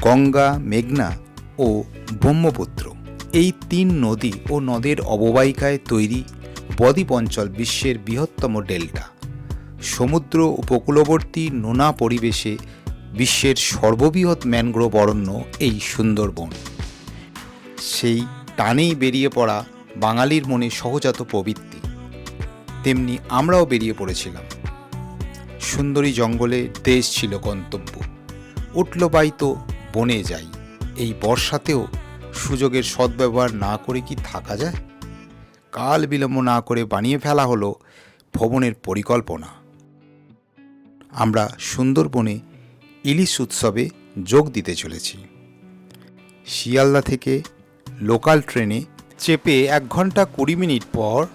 গঙ্গা, মেঘনা ও ব্রহ্মপুত্র। এই তিন নদী ও নদের অববাহিকায় তৈরি বদ্বীপ অঞ্চল বিশ্বের বৃহত্তম ডেল্টা। সমুদ্র উপকূলবর্তী নোনা পরিবেশে বিশ্বের সর্ববৃহৎ ম্যানগ্রোভ অরণ্য এই সুন্দরবন। সেই টানেই বেরিয়ে পড়া বাঙালির মনে সহজাত প্রবৃত্তি। তেমনি আমরাও বেরিয়ে পড়েছিলাম। সুন্দরী জঙ্গলে দেশ ছিল গন্তব্য। উঠল বাইতো বনে যাই, এই বর্ষাতেও সুযোগের সদ্ব্যবহার না করে কি থাকা যায়? কাল বিলম্ব না করে বানিয়ে ফেলা হলো ভবনের পরিকল্পনা। আমরা সুন্দরবনে ইলিশ উৎসবে যোগ দিতে চলেছি। শিয়ালদা থেকে লোকাল ট্রেনে চেপে এক ঘণ্টা কুড়ি মিনিট পর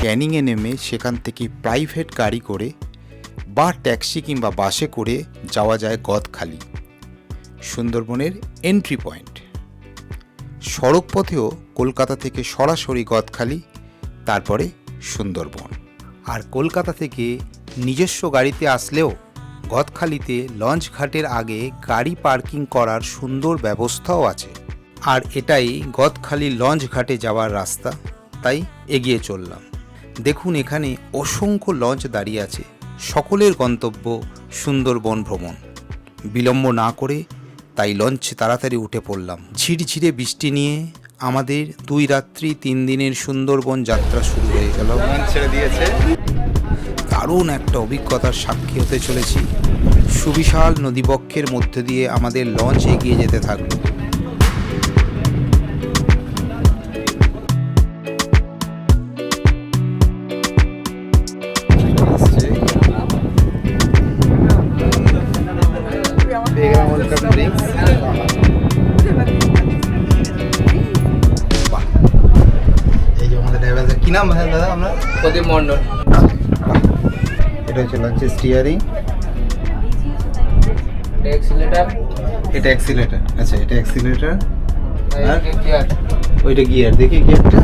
ক্যানিংয়ে নেমে সেখান থেকে প্রাইভেট গাড়ি করে বা ট্যাক্সি কিংবা বাসে করে যাওয়া যায় গদখালি সুন্দরবনের এন্ট্রি পয়েন্ট সড়ক পথেও কলকাতা থেকে সরাসরি গদখালি তারপরে সুন্দরবন। আর কলকাতা থেকে নিজস্ব গাড়িতে আসলেও গদখালিতে লঞ্চ ঘাটের আগে গাড়ি পার্কিং করার সুন্দর ব্যবস্থাও আছে। আর এটাই গদখালি লঞ্চ ঘাটে যাওয়ার রাস্তা, তাই এগিয়ে চললাম। দেখুন এখানে অসংখ্য লঞ্চ দাঁড়িয়ে আছে। সকলের গন্তব্য সুন্দরবন ভ্রমণ। বিলম্ব না করে তাই লঞ্চে তাড়াতাড়ি উঠে পড়লাম। ঝিরঝিরে বৃষ্টি নিয়ে আমাদের দুই রাত্রি তিন দিনের সুন্দরবন যাত্রা শুরু হয়ে গেল। ছেড়ে দিয়েছে। দারুণ একটা অভিজ্ঞতার সাক্ষী হতে চলেছি। সুবিশাল নদীবক্ষের মধ্য দিয়ে আমাদের লঞ্চ এগিয়ে যেতে থাকল। নাম ভাই দাদা আমরা প্রদীপ মণ্ডল। এটা হচ্ছে লঞ্চের স্টিয়ারিং এক্সিলেটার এটা অ্যাক্সিলেটার আচ্ছা এটা অ্যাক্সিলেটার আর? গিয়ার ওইটা গিয়ার দেখি গিয়ারটা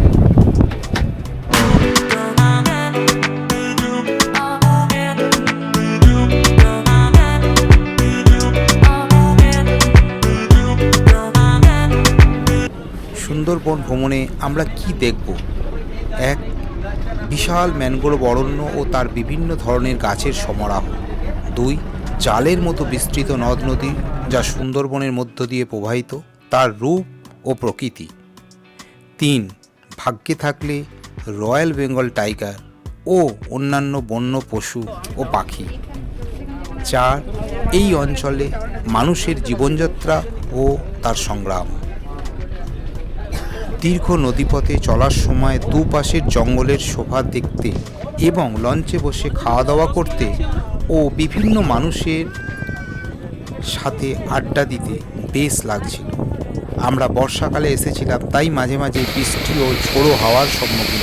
সুন্দরবন ভ্রমণে আমরা কি দেখব? এক বিশাল ম্যানগ্রোভ অরণ্য ও তার বিভিন্ন ধরনের গাছের সমারোহ। দুই, জালের মতো বিস্তৃত নদ নদী যা সুন্দরবনের মধ্য দিয়ে প্রবাহিত, তার রূপ ও প্রকৃতি। তিন, ভাগ্যে থাকলে রয়্যাল বেঙ্গল টাইগার ও অন্যান্য বন্য পশু ও পাখি। চার, এই অঞ্চলে মানুষের জীবনযাত্রা ও তার সংগ্রাম। দীর্ঘ নদীপথে চলার সময় দুপাশের জঙ্গলের শোভা দেখতে এবং লঞ্চে বসে খাওয়া দাওয়া করতে ও বিভিন্ন মানুষের সাথে আড্ডা দিতে বেশ লাগছিল। আমরা বর্ষাকালে এসেছিলাম, তাই মাঝে মাঝে বৃষ্টি ও ঝোড়ো হাওয়ার সম্মুখীন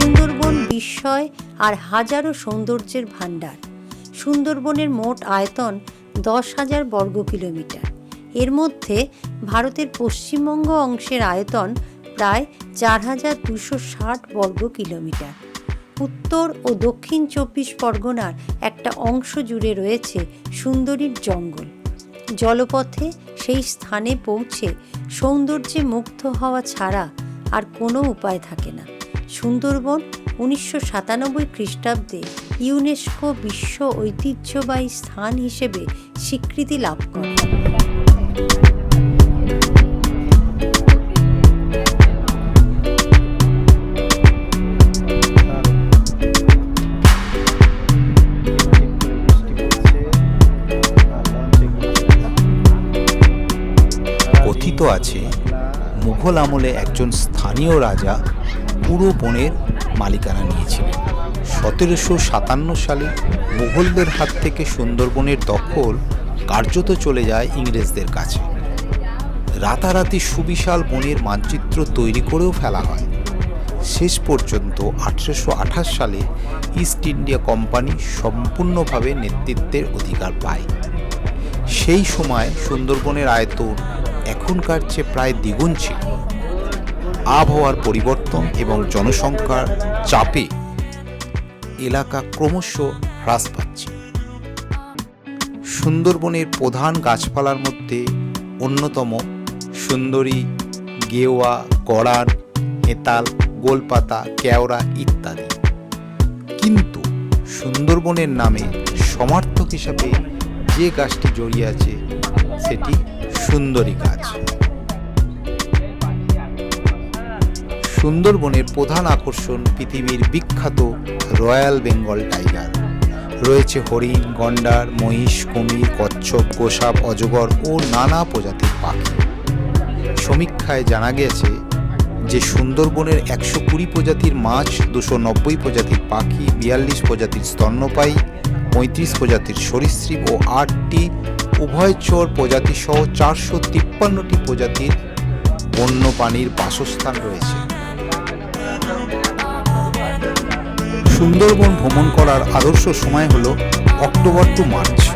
সুন্দরবন বিস্ময় আর হাজারো সৌন্দর্যের ভাণ্ডার। সুন্দরবনের মোট আয়তন দশ হাজার বর্গ কিলোমিটার। এর মধ্যে ভারতের পশ্চিমবঙ্গ অংশের আয়তন প্রায় চার হাজার দুশো ষাট বর্গ কিলোমিটার। উত্তর ও দক্ষিণ চব্বিশ পরগনার একটা অংশ জুড়ে রয়েছে সুন্দরীর জঙ্গল। জলপথে সেই স্থানে পৌঁছে সৌন্দর্যে মুগ্ধ হওয়া ছাড়া আর কোনো উপায় থাকে না। সুন্দরবন উনিশশো সাতানব্বই খ্রিস্টাব্দে ইউনেস্কো বিশ্ব ঐতিহ্যবাহী স্থান হিসেবে স্বীকৃতি লাভ করে। কথিত আছে, মুঘল আমলে একজন স্থানীয় রাজা পুরো বনের মালিকানা নিয়েছিলেন। সতেরোশো সাতান্ন সালে মুঘলদের হাত থেকে সুন্দরবনের দখল কার্যত চলে যায় ইংরেজদের কাছে। রাতারাতি সুবিশাল বনের মানচিত্র তৈরি করেও ফেলা হয়। শেষ পর্যন্ত আঠেরোশো আঠাশ সালে ইস্ট ইন্ডিয়া কোম্পানি সম্পূর্ণভাবে নেতৃত্বের অধিকার পায়। সেই সময় সুন্দরবনের আয়তন এখনকার চেয়ে প্রায় দ্বিগুণ ছিল। আবহাওয়ার পরিবর্তন এবং জনসংখ্যার চাপে এলাকা ক্রমশ হ্রাস পাচ্ছে। সুন্দরবনের প্রধান গাছপালার মধ্যে অন্যতম সুন্দরী, গেওয়া গড়ান হেতাল গোলপাতা, কেওড়া ইত্যাদি। কিন্তু সুন্দরবনের নামে সমার্থক হিসাবে যে গাছটি জড়িয়ে আছে, সেটি সুন্দরী গাছ। সুন্দরবনের প্রধান আকর্ষণ পৃথিবীর বিখ্যাত রয়্যাল বেঙ্গল টাইগার। রয়েছে হরিণ, গন্ডার, মহিষ, কুমির, কচ্ছপ, গোসাপ, অজগর ও নানা প্রজাতির পাখি। সমীক্ষায় জানা গেছে যে সুন্দরবনের একশো কুড়ি প্রজাতির মাছ, দুশো নব্বই প্রজাতির পাখি, বিয়াল্লিশ প্রজাতির স্তন্যপায়ী, পঁয়ত্রিশ প্রজাতির সরীসৃপ ও আটটি উভয়চর প্রজাতি সহ চারশো তিপ্পান্নটি প্রজাতির বন্যপ্রাণীর বাসস্থান রয়েছে। সুন্দরবন ভ্রমণ করার আদর্শ সময় হল অক্টোবর টু মার্চ।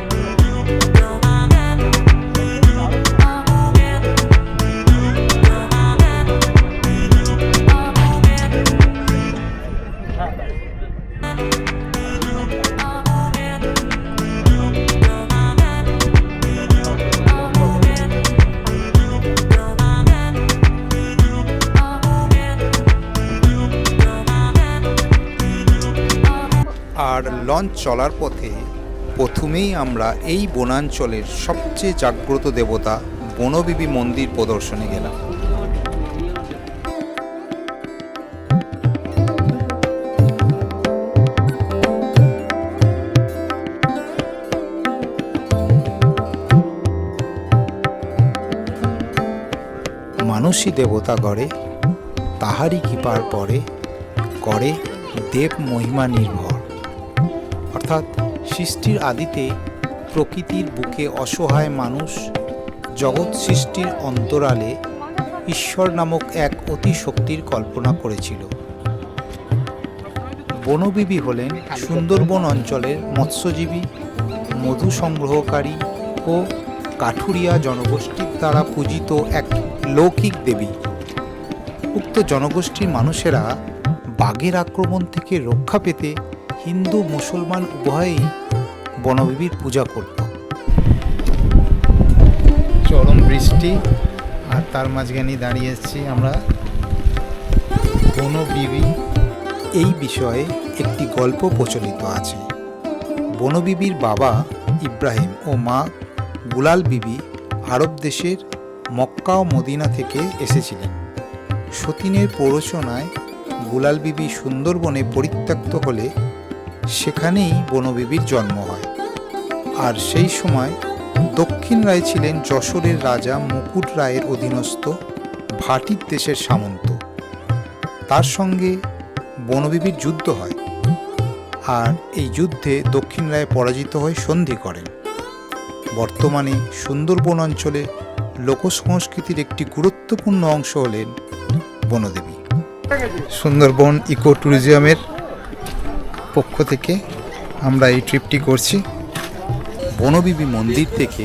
লঞ্চ চলার পথে প্রথমেই আমরা এই বনাঞ্চলের সবচেয়ে জাগ্রত দেবতা বনবিবি মন্দির প্রদর্শনে গেলাম। মানুষই দেবতা গড়ে, তাহারই কৃপার পরে করে দেব মহিমা নির্ভর। অর্থাৎ সৃষ্টির আদিতে প্রকৃতির বুকে অসহায় মানুষ জগৎ সৃষ্টির অন্তরালে ঈশ্বর নামক এক অতি শক্তির কল্পনা করেছিল। বনবিবি হলেন সুন্দরবন অঞ্চলের মৎস্যজীবী মধু সংগ্রহকারী ও কাঠুরিয়া জনগোষ্ঠীর দ্বারা পূজিত এক লৌকিক দেবী। উক্ত জনগোষ্ঠীর মানুষেরা বাঘের আক্রমণ থেকে রক্ষা পেতে হিন্দু, মুসলমান উভয়েই বনবিবির পূজা করত। চরম বৃষ্টি আর তার মাঝখানে দাঁড়িয়ে এসেছি আমরা বনবিবি। এই বিষয়ে একটি গল্প প্রচলিত আছে। বনবিবির বাবা ইব্রাহিম ও মা গুলাল বিবি আরব দেশের মক্কা ও মদিনা থেকে এসেছিলেন। সতীনের প্ররোচনায় গুলাল বিবি সুন্দরবনে পরিত্যক্ত হলে সেখানেই বনবিবির জন্ম হয়। আর সেই সময় দক্ষিণ রায় ছিলেন যশোরের রাজা মুকুট রায়ের অধীনস্থ ভাটির দেশের সামন্ত। তার সঙ্গে বনবিবির যুদ্ধ হয়। আর এই যুদ্ধে দক্ষিণ রায় পরাজিত হয়ে সন্ধি করেন। বর্তমানে সুন্দরবন অঞ্চলে লোকসংস্কৃতির একটি গুরুত্বপূর্ণ অংশ হলেন বনদেবী। সুন্দরবন ইকো ট্যুরিজমের পক্ষ থেকে আমরা এই ট্রিপটি করছি। বনবিবি মন্দির থেকে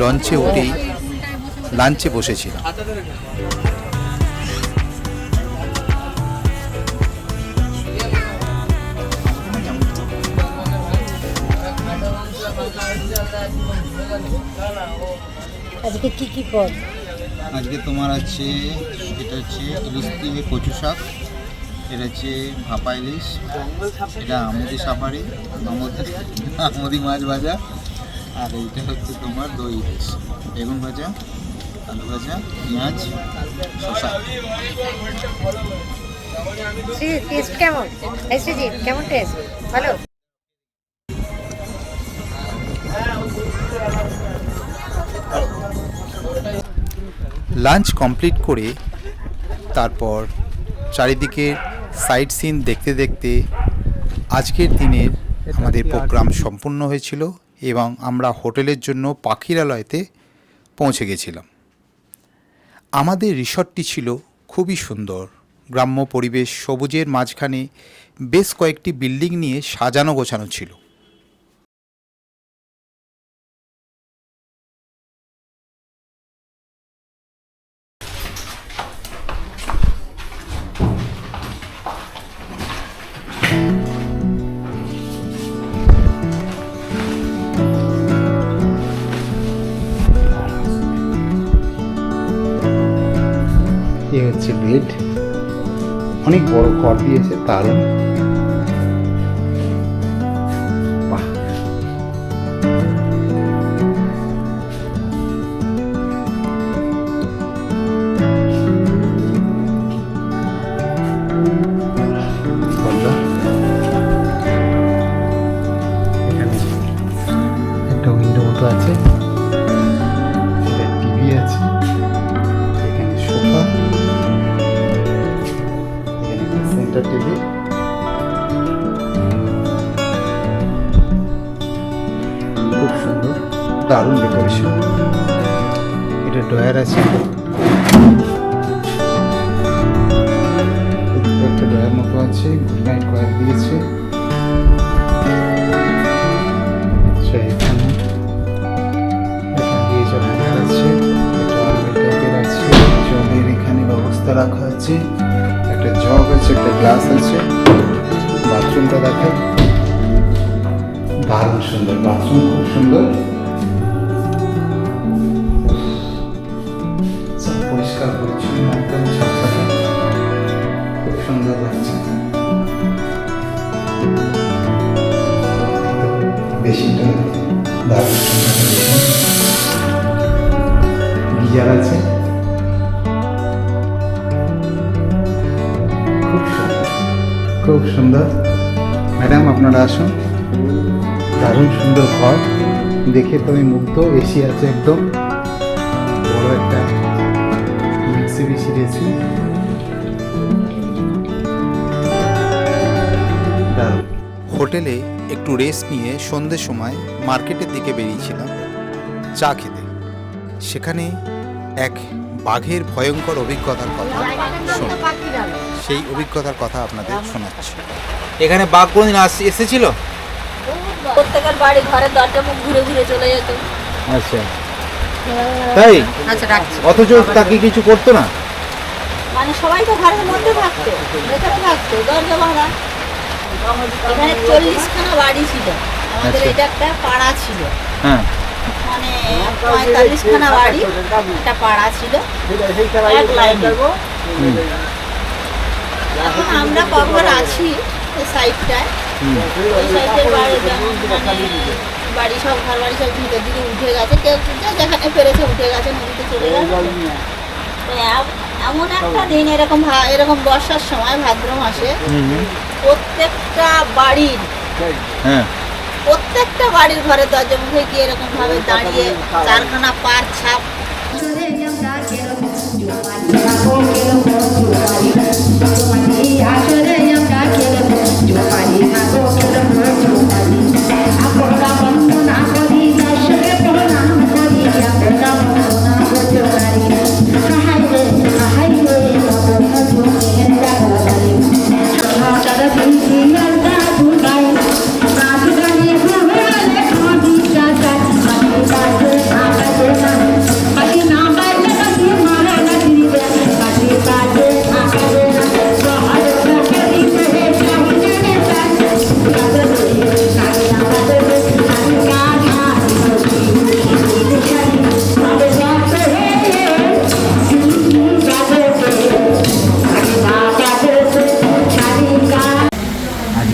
লঞ্চে উঠেই লাঞ্চে বসেছিলাম। আজকে কি কি পদ আজকে তোমার আছে এটা হচ্ছে ইলিশ দিয়ে কচু শাক এটা হচ্ছে ভাপা ইলিশ এটা আমুদি সাফারি আমুদি আমুদি মাছ ভাজা আর এইটা হচ্ছে তোমার দই ইলিশ বেগুন ভাজা আলু ভাজা পেঁয়াজ শসা। টেস্ট কেমন? কেমন টেস্ট ভালো? লাঞ্চ কমপ্লিট করে তারপর চারিদিকে সাইট সিন দেখতে দেখতে আজকের দিনের আমাদের প্রোগ্রাম সম্পূর্ণ হয়েছিল এবং আমরা হোটেলের জন্য পাখিরালয়তে পৌঁছে গেছিলাম। আমাদের রিসর্টটি ছিল খুবই সুন্দর। গ্রাম্য পরিবেশ সবুজের মাঝখানে বেশ কয়েকটি বিল্ডিং নিয়ে সাজানো গোছানো ছিল। হচ্ছে বেড অনেক বড় ঘর দিয়েছে দারুণ। এটা ডয়ার আছে। একটা ডয়ার মতো আছে গুড নাইট কয়েল দিয়েছে। আচ্ছা রাখা আছে, একটা জগ আছে, একটা গ্লাস আছে, বাথরুমটা দেখায় দারুণ সুন্দর, বাথরুম খুব সুন্দর। আছে। খুব সুন্দর। ম্যাডাম, আপনারা আসুন। দারুণ সুন্দর ঘর। দেখে তো আমি মুগ্ধ এসি আছে একদম। বড় একটা এসি। হোটেলে একটু রেস্ট নিয়ে সন্ধ্যের সময় মার্কেটের দিকে বেরিয়েছিলাম। চা খেতে। সেখানে এক বাঘের ভয়ঙ্কর অভিজ্ঞতার কথা সেই অভিজ্ঞতার কথা আপনাদের শোনাচ্ছি। এখানে বাঘ কোনদিন এসেছিল? প্রত্যেকের বাড়ি ঘরের দরজা মুখ ঘুরে ঘুরে চলে যেত। আচ্ছা। তাই? আচ্ছা অথচ তাকে কিছু করতো না? মানে সবাই তো ঘরের মধ্যে থাকতো ভেতরে থাকতো দরজা ভাঙা। এখানে চল্লিশখানা বাড়ি ছিল। আমাদের আচ্ছা। এটা একটা পাড়া ছিল। হ্যাঁ। মানে পঁয়তাল্লিশখানা বাড়ি একটা পাড়া ছিল। এক লাইনে। এখন আমরা কখন আছি এই সাইডটায় ওই সাইডের বাড়ি মানে বাড়ি সব ঘর বাড়ি সব ভিতর দিকে উঠে গেছে। কেউ যেখানে পেরেছে উঠে গেছে নদীতে চলে গেছে। এমন একটা দিন এরকম এরকম বর্ষার সময় ভাদ্র মাসে প্রত্যেকটা বাড়ির হ্যাঁ। প্রত্যেকটা বাড়ির ঘরে দরজা মুখে গিয়ে এরকম ভাবে দাঁড়িয়ে চারখানা পার ছাপ।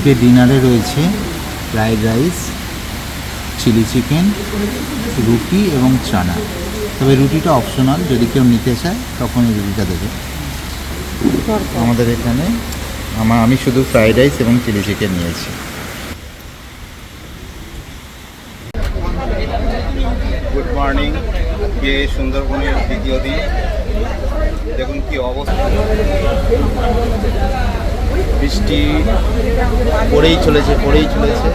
আজকে ডিনারে রয়েছে ফ্রাইড রাইস, চিলি চিকেন, রুটি এবং চানা। তবে রুটিটা অপশনাল, যদি কেউ নিতে চায়, তখন এই রুটিটা দেবে। আমাদের এখানে আমার আমি শুধু ফ্রাইড রাইস এবং চিলি চিকেন নিয়েছি। গুড মর্নিং সুন্দরবনের দ্বিতীয় দিন? দেখুন কি অবস্থা। বৃষ্টি পড়েই চলেছে পড়েই চলেছে।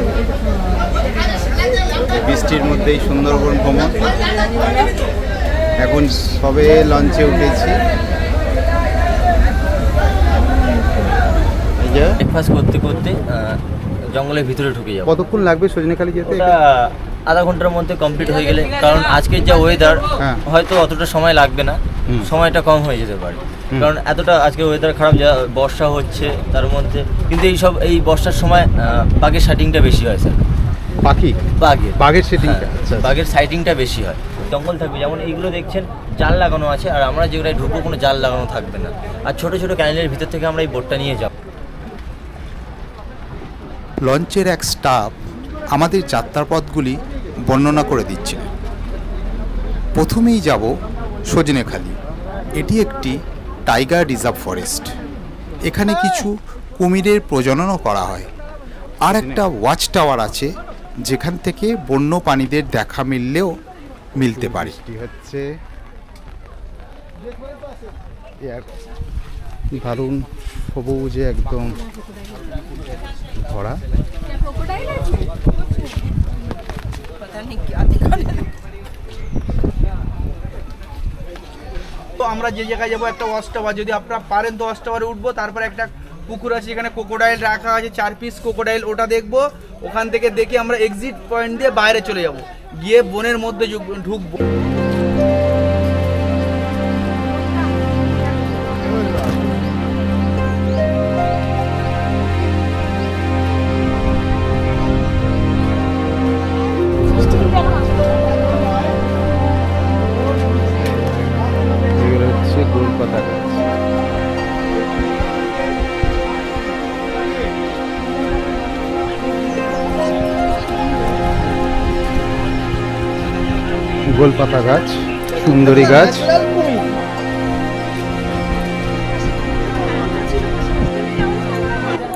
বৃষ্টির মধ্যেই সুন্দরবন ভ্রমণ। এখন সবে লঞ্চে উঠেছি। এই যে ব্রেকফাস্ট করতে করতে জঙ্গলের ভিতরে ঢুকে যাব। কতক্ষণ লাগবে সজনেখালি যেতে? আধা ঘণ্টার মধ্যে কমপ্লিট হয়ে গেলে কারণ আজকের যা ওয়েদার হ্যাঁ। হয়তো অতটা সময় লাগবে না। সময়টা কম হয়ে যেতে পারে। কারণ এতটা আজকে ওয়েদার খারাপ যা বর্ষা হচ্ছে তার মধ্যে। কিন্তু এই সব এই বর্ষার সময় বাঘের শাইটিংটা বেশি হয় স্যার পাখি? বাঘের। বাঘের setting টা? হ্যাঁ, আচ্ছা, আচ্ছা। বাঘের সাইটিংটা বেশি হয়। জঙ্গল থাকবে যেমন এইগুলো দেখছেন জাল লাগানো আছে আর আমরা যেগুলোয় ঢুকবো কোনো জাল লাগানো থাকবে না। আর ছোট ছোট ক্যানেলের ভিতর থেকে আমরা এই বোটটা নিয়ে যাব। লঞ্চের এক স্টাফ আমাদের যাত্রাপথগুলি বর্ণনা করে দিচ্ছে প্রথমেই যাব সজনেখালি। এটি একটি টাইগার রিজার্ভ ফরেস্ট। এখানে কিছু কুমিরের প্রজননও করা হয়। আর একটা ওয়াচ টাওয়ার আছে যেখান থেকে বন্য প্রাণীদের দেখা মিললেও মিলতে পারে। হচ্ছে। দারুণ সবুজে একদম ভরা। তো আমরা যে জায়গায় যাব, একটা টাওয়ার যদি আপনারা পারেন তো টাওয়ারে উঠবো, তারপর একটা পুকুর আছে, যেখানে কোকোডাইল রাখা আছে, চার পিস কোকোডাইল ওটা দেখব। ওখান থেকে দেখে আমরা এক্সিট পয়েন্ট দিয়ে বাইরে চলে যাব। গিয়ে বনের মধ্যে ঢুকবো। গোলপাতা গাছ, সুন্দরী গাছ।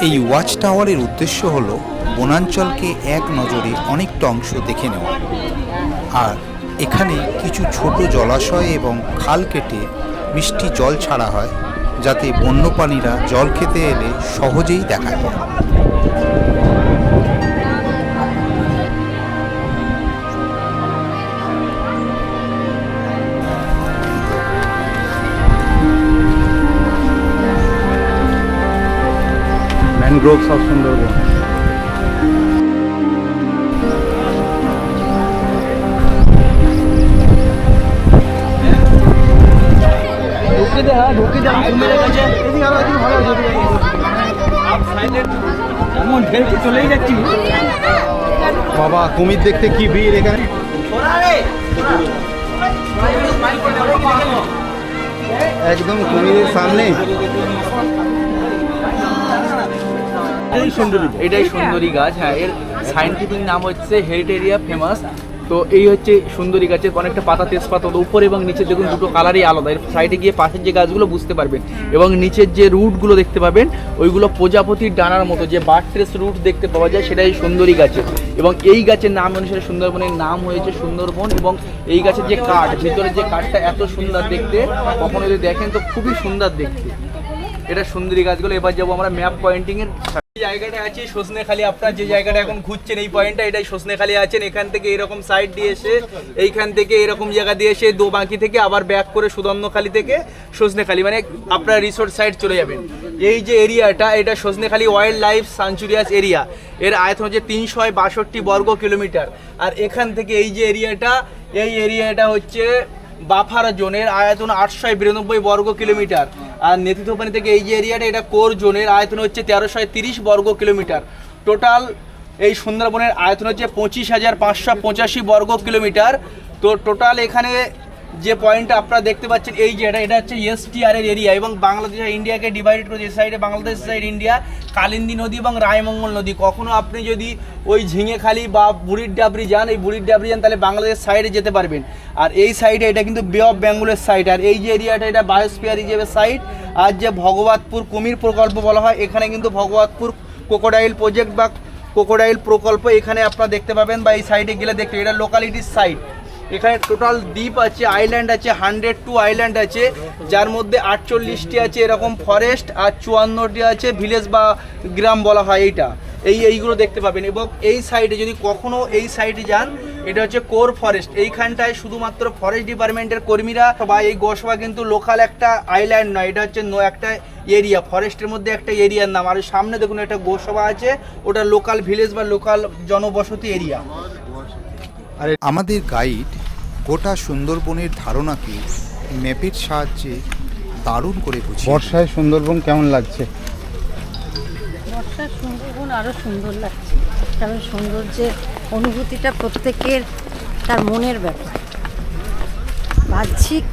এই ওয়াচ টাওয়ারের উদ্দেশ্য হল বনাঞ্চলকে এক নজরে অনেকটা অংশ দেখে নেওয়া। আর এখানে কিছু ছোট জলাশয় এবং খাল কেটে মিষ্টি জল ছাড়া হয়, যাতে বন্যপ্রাণীরা জল খেতে এলে সহজেই দেখা যায়। ম্যানগ্রোভস অফ সুন্দরবন বাবা কুমির দেখতে কি ভিড় এখানে? একদম কুমিরের সামনে। এটাই সুন্দরী এটাই সুন্দরী গাছ। হ্যাঁ এর সাইন্টিফিক নাম হচ্ছে হেরিটেরিয়া ফেমাস তো এই হচ্ছে সুন্দরী গাছের অনেকটা পাতা তেজপাতা উপরে এবং নিচে দেখুন দুটো কালারই আলাদা। এর সাইডে গিয়ে পাশের যে গাছগুলো বুঝতে পারবেন। এবং নিচের যে রুটগুলো দেখতে পাবেন ওইগুলো প্রজাপতির ডানার মতো। যে বার্ট্রেস রুট দেখতে পাওয়া যায় সেটাই সুন্দরী গাছের। এবং এই গাছের নাম অনুসারে সুন্দরবনের নাম হয়েছে সুন্দরবন এবং এই গাছের যে কাঠ ভিতরে যে কাঠটা এত সুন্দর দেখতে কখনো যদি দেখেন তো খুবই সুন্দর দেখতে। এটা সুন্দরী গাছগুলো। এবার যাব আমরা ম্যাপ পয়েন্টিং এর এই জায়গাটা আছে, সজনেখালি আপনার যে জায়গাটা এখন ঘুরছেন, এই পয়েন্টটা, এটাই সজনেখালি আছেন। এখান থেকে এরকম সাইড দিয়ে এসে, এইখান থেকে এরকম জায়গা দিয়ে এসে দো বাঁকি থেকে আবার ব্যাক করে সুদর্ণখালি থেকে সজনেখালি মানে আপনার রিসোর্ট সাইড চলে যাবেন। এই যে এরিয়াটা এটা Sajnekhali wild life sanctuaries area এর আয়তন হচ্ছে তিনশো বাষট্টি বর্গ কিলোমিটার। আর এখান থেকে এই যে এরিয়াটা এই এরিয়াটা হচ্ছে বাফারা জোনের আয়তন আটশো বিরানব্বই বর্গ কিলোমিটার। আর নেতৃত্বপানি থেকে এই যে এরিয়াটা, এটা কোর জোনের আয়তন হচ্ছে তেরোশো তিরিশ বর্গ কিলোমিটার। টোটাল এই সুন্দরবনের আয়তন হচ্ছে পঁচিশ হাজার পাঁচশো পঁচাশি বর্গ কিলোমিটার। তো টোটাল এখানে যে পয়েন্টটা আপনারা দেখতে পাচ্ছেন, এই যে এটা এটা হচ্ছে এসটিআর এর এরিয়া এবং বাংলাদেশ আর ইন্ডিয়াকে ডিভাইড করে যে সাইডে বাংলাদেশ সাইড ইন্ডিয়া কালিন্দী নদী এবং রায়মঙ্গল নদী। কখনো আপনি যদি ওই ঝিঙেখালি বা বুড়ির ডাবরি যান, এই বুড়ির ডাবরি যান, তাহলে বাংলাদেশ সাইডে যেতে পারবেন। আর এই সাইডে এটা কিন্তু বে অফ বেঙ্গলের সাইড আর এই যে এরিয়াটা এটা বায়োস্ফিয়ার হিসেবে সাইড আর যে ভগবতপুর কুমির প্রকল্প বলা হয়, এখানে কিন্তু ভগবতপুর কোকোডাইল প্রজেক্ট বা কোকোডাইল প্রকল্প এখানে আপনারা দেখতে পাবেন বা এই সাইডে গেলে দেখতে এটা লোকালিটির সাইড এখানে টোটাল দ্বীপ আছে আইল্যান্ড আছে হান্ড্রেড টু আইল্যান্ড আছে, যার মধ্যে আটচল্লিশটি আছে এরকম ফরেস্ট আর চুয়ান্নটি আছে ভিলেজ বা গ্রাম বলা হয় এইটা। এই এইগুলো দেখতে পাবেন এবং এই সাইডে যদি কখনো এই সাইডে যান, এটা হচ্ছে কোর ফরেস্ট এইখানটায় শুধুমাত্র ফরেস্ট ডিপার্টমেন্টের কর্মীরা বা এই গোসভা কিন্তু লোকাল একটা আইল্যান্ড নয়, এটা হচ্ছে একটা এরিয়া ফরেস্টের মধ্যে একটা এরিয়ার নাম। আর সামনে দেখুন একটা গোসভা আছে, ওটা লোকাল ভিলেজ বা লোকাল জনবসতি এরিয়া আমাদের গাইড গোটা সুন্দরবনের ধারণাকে ম্যাপের সাহায্যে দারুণ করে বুঝিয়ে বর্ষায় সুন্দরবন কেমন লাগছে? বর্ষার সুন্দরবন আরও সুন্দর লাগছে। কারণ সৌন্দর্যের অনুভূতিটা প্রত্যেকের তার মনের ব্যাপার। বাহ্যিক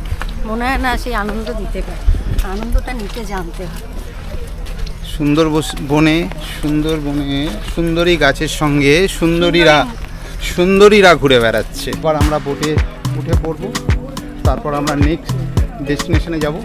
মনে হয় না সেই আনন্দ দিতে পারে। আনন্দটা নিতে জানতে হয়। সুন্দর বনে সুন্দর বনে সুন্দরী গাছের সঙ্গে সুন্দরীরা সুন্দরীরা ঘুরে বেড়াচ্ছে। এবার আমরা বোটে উঠে পড়ব। তারপর আমরা নেক্সট ডেস্টিনেশনে যাব।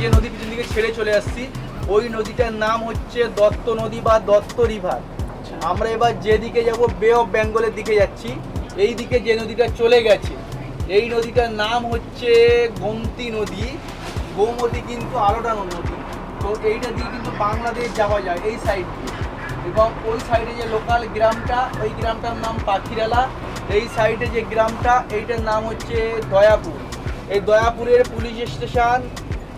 যে নদী দিকে ছেড়ে চলে আসছি, ওই নদীটার নাম হচ্ছে দত্ত নদী বা দত্ত রিভার। আমরা এবার যেদিকে যাব বে অফ বেঙ্গলের দিকে যাচ্ছি। এই দিকে যে নদীটা চলে গেছে এই নদীটার নাম হচ্ছে গোমতী নদী। গোমতী কিন্তু আলোটানো নদী। তো এইটা দিয়ে কিন্তু বাংলাদেশ যাওয়া যায় এই সাইড দিয়ে। এবং ওই সাইডে যে লোকাল গ্রামটা, ওই গ্রামটার নাম পাখিরালা। এই সাইডে যে গ্রামটা, এইটার নাম হচ্ছে দয়াপুর। এই দয়াপুরের পুলিশ স্টেশন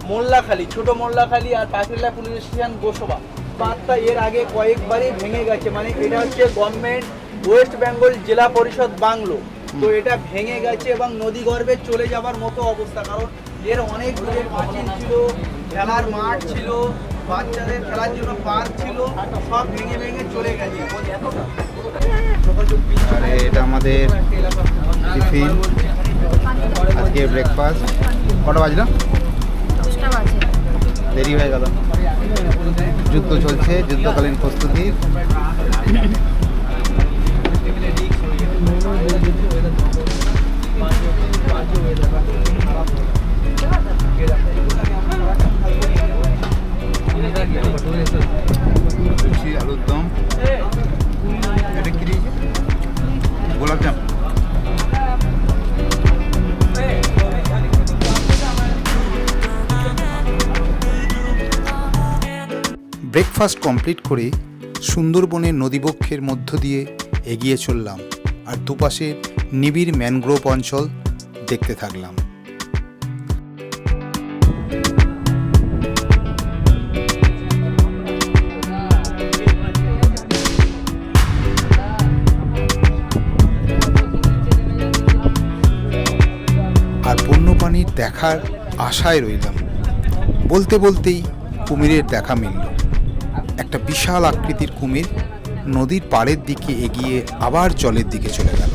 মোল্লাখালী, ছোট মোল্লাখালী আর পাখিরালা পুলিশ স্টেশন গোসবা। বাঁধটা এর আগে কয়েকবারই ভেঙে গেছে। মানে এটা হচ্ছে গভর্নমেন্ট ওয়েস্ট বেঙ্গল জেলা পরিষদ বাংলো। তো এটা ভেঙে গেছে এবং নদী গর্ভে চলে যাবার মতো অবস্থা। কারণ এর অনেক দূরে প্রাচীন ছিল খেলার মাঠ ছিল বাচ্চাদের খেলার জন্য পার্ক ছিল সব ভেঙে ভেঙে চলে গেছে। আরে এটা আমাদের টিফিন। আজকে ব্রেকফাস্ট কটা বাজলো? দেরি হয়ে গেল। যুদ্ধ চলছে যুদ্ধকালীন প্রস্তুতি। ব্রেকফাস্ট কমপ্লিট করে সুন্দরবনের নদীবক্ষের মধ্য দিয়ে এগিয়ে চললাম আর দুপাশে নিবিড় ম্যানগ্রোভ অঞ্চল দেখতে থাকলাম। আর বন্যপ্রাণীর দেখার আশায় রইলাম। বলতে বলতেই কুমিরের দেখা মিলল। একটা বিশাল আকৃতির কুমির নদীর পাড়ের দিকে এগিয়ে আবার জলের দিকে চলে গেল।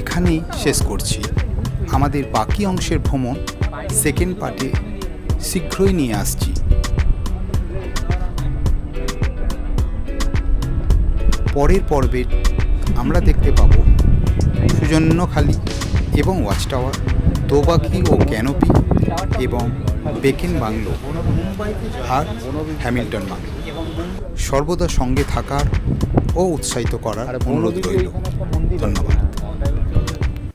এখানেই শেষ করছি। আমাদের বাকি অংশের ভ্রমণ সেকেন্ড পার্টে শীঘ্রই নিয়ে আসছি। পরের পর্বে আমরা দেখতে পাব সুজন্যখালি এবং ওয়াচ টাওয়ার দোবাকি ও ক্যানোপি এবং বেকেন বাংলো আর হ্যামিল্টন বাংলো। সর্বদা সঙ্গে থাকার ও উৎসাহিত করার অনুরোধ রইল। ধন্যবাদ।